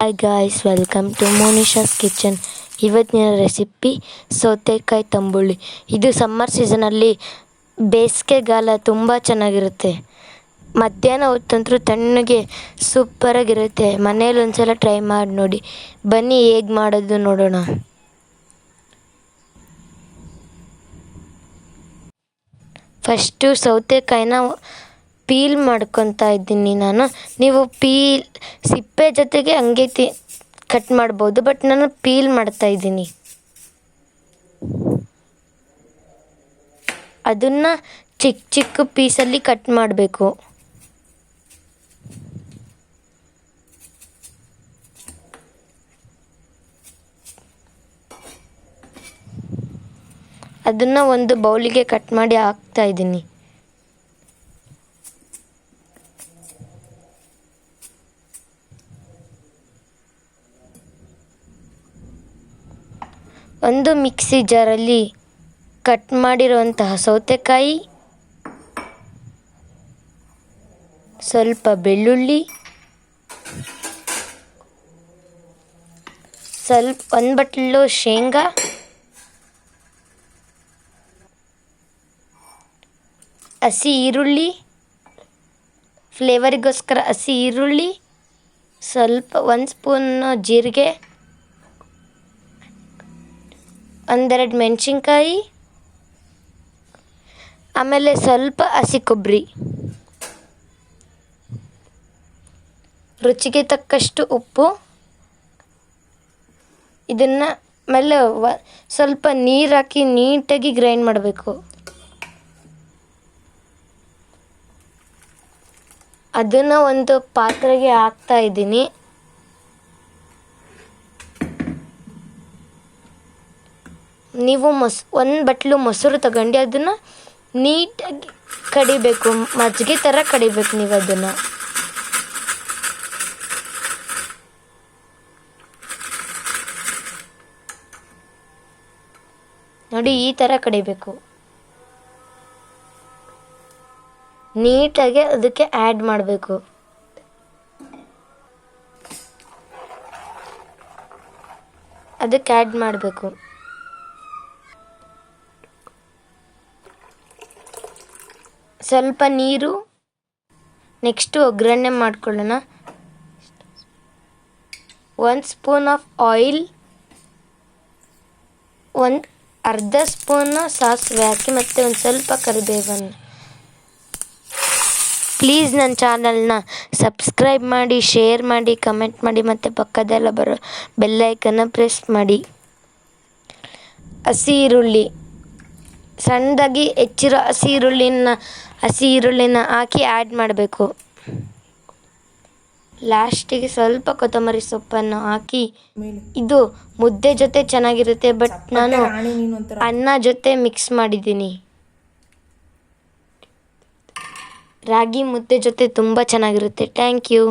Hi guys welcome to Monisha's kitchen ಇವತ್ತಿನ recipe ಸೌತೆಕಾಯಿ ತಂಬುಳಿ. ಇದು ಸಮ್ಮರ್ ಸೀಸನಲ್ಲಿ ಬೇಸಿಗೆಗಾಲ ತುಂಬ ಚೆನ್ನಾಗಿರುತ್ತೆ. ಮಧ್ಯಾಹ್ನ ಹೊತ್ತಂತೂ ತಣ್ಣಗೆ ಸೂಪರಾಗಿರುತ್ತೆ ಮನೇಲಿ ಒಂದ್ಸಲ ಟ್ರೈ ಮಾಡಿ ನೋಡಿ. ಬನ್ನಿ ಹೇಗೆ ಮಾಡೋದು ನೋಡೋಣ. ಫಸ್ಟು ಸೌತೆಕಾಯಿನ ಪೀಲ್ ಮಾಡ್ಕೊತಾ ಇದ್ದೀನಿ ನಾನು. ನೀವು ಪೀಲ್, ಸಿಪ್ಪೆ ಜೊತೆಗೆ ಹಂಗೆ ತಿ ಕಟ್ ಮಾಡ್ಬೋದು ಬಟ್ ನಾನು ಪೀಲ್ ಮಾಡ್ತಾ ಇದ್ದೀನಿ. ಅದನ್ನು ಚಿಕ್ಕ ಚಿಕ್ಕ ಪೀಸಲ್ಲಿ ಕಟ್ ಮಾಡಬೇಕು. ಅದನ್ನು ಒಂದು ಬೌಲಿಗೆ ಕಟ್ ಮಾಡಿ ಹಾಕ್ತಾ ಇದ್ದೀನಿ. ಒಂದು ಮಿಕ್ಸಿ ಜಾರಲ್ಲಿ ಕಟ್ ಮಾಡಿರುವಂತಹ ಸೌತೆಕಾಯಿ, ಸ್ವಲ್ಪ ಬೆಳ್ಳುಳ್ಳಿ, ಸ್ವಲ್ಪ ಒಂದು ಬಟ್ಲು ಶೇಂಗಾ, ಹಸಿ ಈರುಳ್ಳಿ, ಫ್ಲೇವರಿಗೋಸ್ಕರ ಹಸಿ ಈರುಳ್ಳಿ, ಸ್ವಲ್ಪ ಒಂದು ಸ್ಪೂನ್ ಜೀರಿಗೆ ಒಂದೆರಡು ಮೆಣಸಿನ್ಕಾಯಿ, ಆಮೇಲೆ ಸ್ವಲ್ಪ ಹಸಿ ಕೊಬ್ಬರಿ ರುಚಿಗೆ ತಕ್ಕಷ್ಟು ಉಪ್ಪು. ಇದನ್ನು ಆಮೇಲೆ ಸ್ವಲ್ಪ ನೀರು ಹಾಕಿ ನೀಟಾಗಿ ಗ್ರೈಂಡ್ ಮಾಡಬೇಕು. ಅದನ್ನು ಒಂದು ಪಾತ್ರೆಗೆ ಹಾಕ್ತಾ ಇದ್ದೀನಿ. ನೀವು ಮೊಸ್, ಒಂದು ಬಟ್ಲು ಮೊಸರು ತಗೊಂಡು ಅದನ್ನು ನೀಟಾಗಿ ಕಡಿಬೇಕು ಮಜ್ಜಿಗೆ ಥರ ಕಡಿಬೇಕು ನೀವು ಅದನ್ನು. ನೋಡಿ ಈ ಥರ ಕಡಿಬೇಕು. ನೀಟಾಗಿ ಅದಕ್ಕೆ ಆ್ಯಡ್ ಮಾಡಬೇಕು. ಅದಕ್ಕೆ ಆ್ಯಡ್ ಮಾಡಬೇಕು. ಸ್ವಲ್ಪ ನೀರು, ನೆಕ್ಸ್ಟು ಒಗ್ಗರಣೆ ಮಾಡ್ಕೊಳ್ಳೋಣ. ಒಂದು ಸ್ಪೂನ್ ಆಫ್ ಆಯಿಲ್, ಒಂದು ಅರ್ಧ ಸ್ಪೂನ್ ಸಾಸಿವೆ ಹಾಕಿ ಮತ್ತು ಒಂದು ಸ್ವಲ್ಪ ಕರಿಬೇವನ್ನು. ಪ್ಲೀಸ್ ನನ್ನ ಚಾನಲ್ನ ಸಬ್ಸ್ಕ್ರೈಬ್ ಮಾಡಿ, ಶೇರ್ ಮಾಡಿ, ಕಮೆಂಟ್ ಮಾಡಿ, ಮತ್ತು ಪಕ್ಕದೆಲ್ಲ ಬರೋ ಬೆಲ್ಲೈಕನ್ನು ಪ್ರೆಸ್ ಮಾಡಿ. ಹಸಿ ಈರುಳ್ಳಿ. ಸಣ್ಣದಾಗಿ ಹೆಚ್ಚಿರೋ ಹಸಿ ಈರುಳ್ಳಿನ ಹಸಿ ಈರುಳ್ಳಿನ ಹಾಕಿ ಆ್ಯಡ್ ಮಾಡಬೇಕು. ಲಾಸ್ಟಿಗೆ ಸ್ವಲ್ಪ ಕೊತ್ತಂಬರಿ ಸೊಪ್ಪನ್ನು ಹಾಕಿ ಇದು ಮುದ್ದೆ ಜೊತೆ ಚೆನ್ನಾಗಿರುತ್ತೆ ಬಟ್ ನಾನು ಅನ್ನ ಜೊತೆ ಮಿಕ್ಸ್ ಮಾಡಿದ್ದೀನಿ. ರಾಗಿ ಮುದ್ದೆ ಜೊತೆ ತುಂಬ ಚೆನ್ನಾಗಿರುತ್ತೆ. Thank you